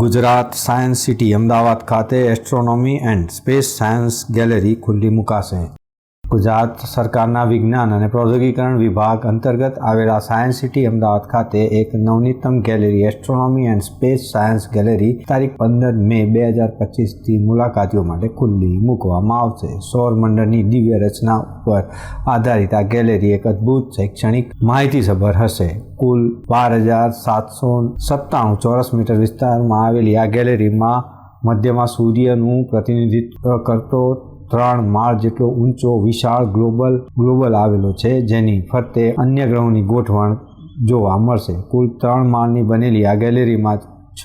Gujarat science city Ahmedabad ખાતે astronomy and space science gallery ખુલ્લી મુકાશે. ગુજરાત સરકારના વિજ્ઞાન અને પ્રૌદ્યોગિકરણ વિભાગ અંતર્ગત આવેલા સાયન્સ સિટી અમદાવાદ ખાતે એક Navneetam gallery, astronomy and space science gallery, તારીખ પંદર મે બે હજાર પચીસથી મુલાકાતીઓ માટે ખુલ્લી મૂકવામાં આવશે. સૌરમંડળની દિવ્ય રચના ઉપર આધારિત આ ગેલેરી એક અદ્ભુત શૈક્ષણિક માહિતીસભર હશે. કુલ બાર હજાર સાતસો સત્તાણું ચોરસ મીટર વિસ્તારમાં આવેલી આ ગેલેરીમાં મધ્યમાં સૂર્યનું પ્રતિનિધિત્વ કરતો ત્રણ માળ જેટલો ઊંચો, વિશાળ, ગ્લોબલ ગ્લોબલ આવેલો છે, જેની ફરતે અન્ય ગ્રહોની ગોઠવણ જોવા મળશે. કુલ ત્રણ માળની બનેલી આ ગેલેરીમાં છ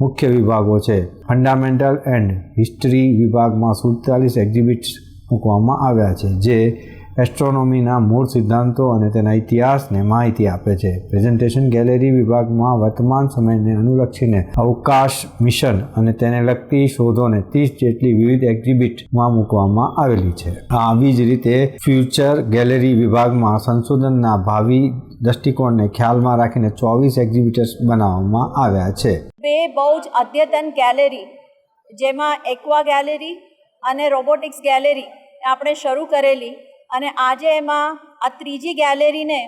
મુખ્ય વિભાગો છે. ફંડામેન્ટલ એન્ડ હિસ્ટ્રી વિભાગમાં સુડતાલીસ એક્ઝિબિટ્સ મૂકવામાં આવ્યા છે, જે એસ્ટ્રોનોમીના મૂળ સિદ્ધાંતો અને તેના ઇતિહાસને માહિતી આપે છે. પ્રેઝન્ટેશન ગેલેરી વિભાગમાં વર્તમાન સમયને અનુલક્ષીને અવકાશ મિશન અને તેને લગતી શોધોને ત્રીસ જેટલી વિવિધ એક્ઝિબિટમાં મૂકવામાં આવેલી છે. આવી જ રીતે ફ્યુચર ગેલેરી વિભાગમાં સંશોધનના ભાવિ દૃષ્ટિકોણને ખ્યાલમાં રાખીને ચોવીસ એક્ઝિબિટર્સ બનાવવામાં આવ્યા છે. બે બહુ જ અદ્યતન ગેલેરી, જેમાં એક્વા ગેલેરી અને રોબોટિક્સ ગેલેરી આપણે શરૂ કરેલી અને આજે એમાં આ ત્રીજી ગેલેરીને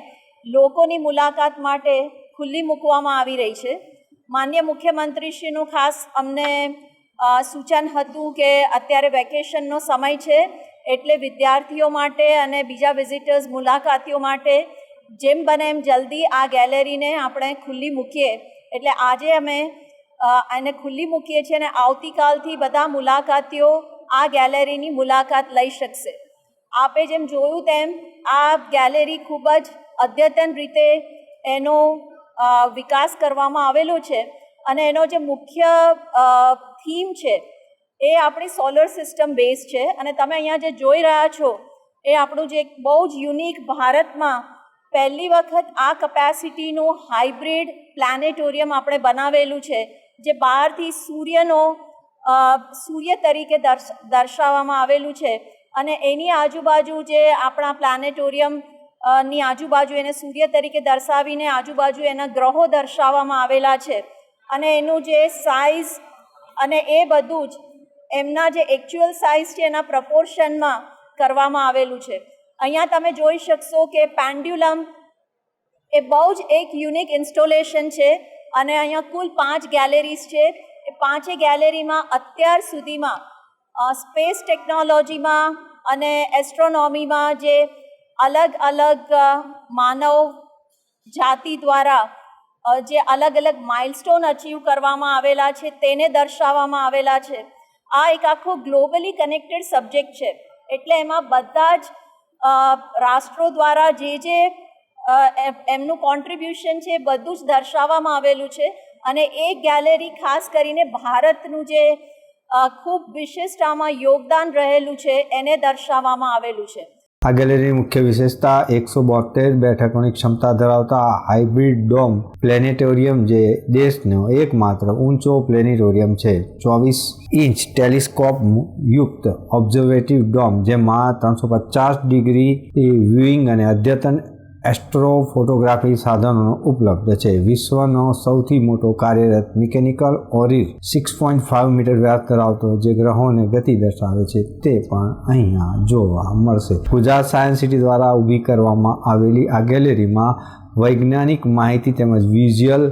લોકોની મુલાકાત માટે ખુલ્લી મૂકવામાં આવી રહી છે. માન્ય મુખ્યમંત્રીશ્રીનું ખાસ અમને સૂચન હતું કે અત્યારે વેકેશનનો સમય છે એટલે વિદ્યાર્થીઓ માટે અને બીજા વિઝિટર્સ મુલાકાતીઓ માટે જેમ બને એમ જલ્દી આ ગેલેરીને આપણે ખુલ્લી મૂકીએ. એટલે આજે અમે એને ખુલ્લી મૂકીએ છીએ અને આવતીકાલથી બધા મુલાકાતીઓ આ ગેલેરીની મુલાકાત લઈ શકશે. આપે જેમ જોયું તેમ આ ગેલેરી ખૂબ જ અદ્યતન રીતે એનો વિકાસ કરવામાં આવેલો છે અને એનો જે મુખ્ય થીમ છે એ આપણી સોલર સિસ્ટમ બેઝ છે અને તમે અહીંયા જે જોઈ રહ્યા છો એ આપણું જે બહુ જ યુનિક ભારતમાં પહેલી વખત આ કપેસિટીનું હાઇબ્રિડ પ્લાનેટોરિયમ આપણે બનાવેલું છે, જે બહારથી સૂર્યનો સૂર્ય તરીકે દર્શ, દર્શાવવામાં આવેલું છે. અને એની આજુબાજુ જે આપણા પ્લાનેટોરિયમની આજુબાજુ એને સૂર્ય તરીકે દર્શાવીને આજુબાજુ એના ગ્રહો દર્શાવવામાં આવેલા છે. અને એનું જે સાઇઝ અને એ બધું જ એમના જે એકચ્યુઅલ સાઇઝ છે એના પ્રપોર્શનમાં કરવામાં આવેલું છે. અહીંયા તમે જોઈ શકશો કે પેન્ડ્યુલમ એ બહુ જ એક યુનિક ઇન્સ્ટોલેશન છે અને અહીંયા કુલ પાંચ ગેલેરીઝ છે. એ પાંચે ગેલેરીમાં અત્યાર સુધીમાં સ્પેસ ટેકનોલોજીમાં અને એસ્ટ્રોનોમીમાં જે અલગ અલગ માનવ જાતિ દ્વારા જે અલગ અલગ માઇલસ્ટોન અચીવ કરવામાં આવેલા છે, તેને દર્શાવવામાં આવેલા છે. આ એક આખો ગ્લોબલી કનેક્ટેડ સબ્જેક્ટ છે. એટલે એમાં બધા જ રાષ્ટ્રો દ્વારા જે જે એમનું કોન્ટ્રીબ્યુશન છે, બધું જ દર્શાવવામાં આવેલું છે. અને એ ગેલેરી ખાસ કરીને ભારતનું જે ખૂબ વિશિષ્ટ આમાં યોગદાન રહેલું છે, એને દર્શાવવામાં આવેલું છે. આ ગેલેરીની મુખ્ય વિશેષતા એકસો બોતેર બેઠકોની ક્ષમતા ધરાવતા હાઇબ્રિડ ડોમ પ્લેનેટોરિયમ જે દેશનો એકમાત્ર ઊંચો પ્લેનેટોરિયમ છે. ચોવીસ ઇંચ ટેલિસ્કોપ યુક્ત ઓબ્ઝર્વેટિવ ડોમ, જેમાં ત્રણસો પચાસ ડિગ્રી વ્યુઇંગ અને અદ્યતન એસ્ટ્રો ફોટોગ્રાફી સાધનોનો ઉપલબ્ધ છે. વિશ્વનો સૌથી મોટો કાર્યરત mechanical orrery six point five metre વ્યાસ ધરાવતો જે ગ્રહોને ગતિ દર્શાવે છે તે પણ અહીંયા જોવા મળશે. ગુજરાત સાયન્સ સિટી દ્વારા ઊભી કરવામાં આવેલી આ ગેલેરીમાં વૈજ્ઞાનિક માહિતી તેમજ વિઝ્યુઅલ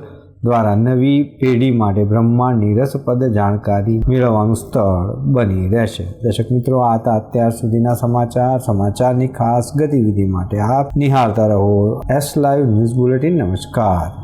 દ્વારા નવી પેઢી માટે બ્રહ્માંડની રસપ્રદ જાણકારી મેળવવાનું સ્થળ બની રહેશે. દર્શક મિત્રો, આ હતા અત્યાર સુધીના સમાચાર. સમાચારની ખાસ ગતિવિધિ માટે આપ નિહાળતા રહો. એસ લાઈવ ન્યૂઝ બુલેટિન નમસ્કાર.